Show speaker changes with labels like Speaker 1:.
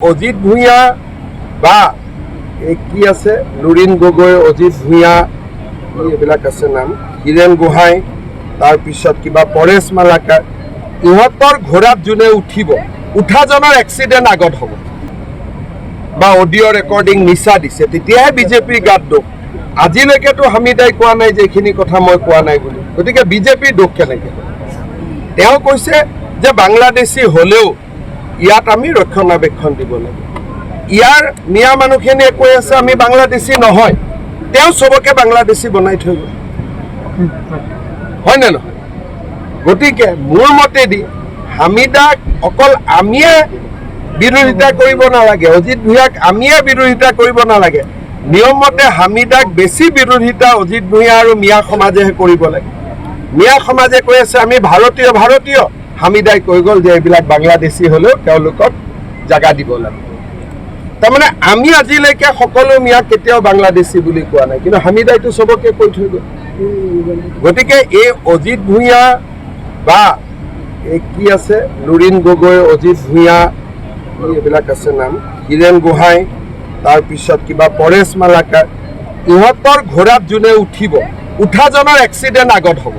Speaker 1: অজিত ভূঞা বা কি আছে? লুৰিণ গগৈ, অজিত ভূঞা, এইবিলাক আছে নাম। হীৰেণ গোহাঁই তাৰপিছত কিবা পৰেশ মালাকাৰ। ইহঁতৰ ঘোঁৰাত যোনে উঠিব, উঠাজনৰ এক্সিডেণ্ট আগত হ'ব। বা অডিঅ' ৰেকৰ্ডিং মিছা দিছে, তেতিয়াহে বিজেপিৰ গাত দোষ আজিলৈকেতো হামিদাই কোৱা নাই যে এইখিনি কথা মই কোৱা নাই বুলি। গতিকে বিজেপিৰ দোষ কেনেকৈ? তেওঁ কৈছে যে বাংলাদেশী হ'লেও ইয়াত আমি ৰক্ষণাবেক্ষণ দিব লাগে। ইয়াৰ মিয়া মানুহখিনিয়ে কৈ আছে, আমি বাংলাদেশী নহয়। তেওঁ চবকে বাংলাদেশী বনাই থৈ গ'ল। হয়নে নহয়? গতিকে মোৰ মতেদি হামিদাক অকল আমিয়ে বিৰোধিতা কৰিব নালাগে, অজিত ভূঞাক আমিয়ে বিৰোধিতা কৰিব নালাগে। নিয়মমতে হামিদাক বেছি বিৰোধিতা অজিত ভূঞা আৰু মিয়া সমাজেহে কৰিব লাগে। মিয়া সমাজে কৈ আছে, আমি ভাৰতীয় ভাৰতীয়। হামিদাই কৈ গ'ল যে এইবিলাক বাংলাদেশী হ'লেও তেওঁলোকক জাগা দিব লাগে তাৰমানে আমি আজিলৈকে সকলো মিয়াক কেতিয়াও বাংলাদেশী বুলি কোৱা নাই। কিন্তু হামিদাইটো চবকে কৈ থৈ গ'ল। গতিকে এই অজিত ভূঞা বা এই কি আছে লুৰিণ গগৈ অজিত ভূঞা এইবিলাক আছে নাম হীৰেণ গোহাঁই তাৰপিছত কিবা পৰেশ মালাকাৰ ইহঁতৰ ঘোঁৰাত যোনে উঠিব উঠাজনৰ এক্সিডেণ্ট আগত হ'ব।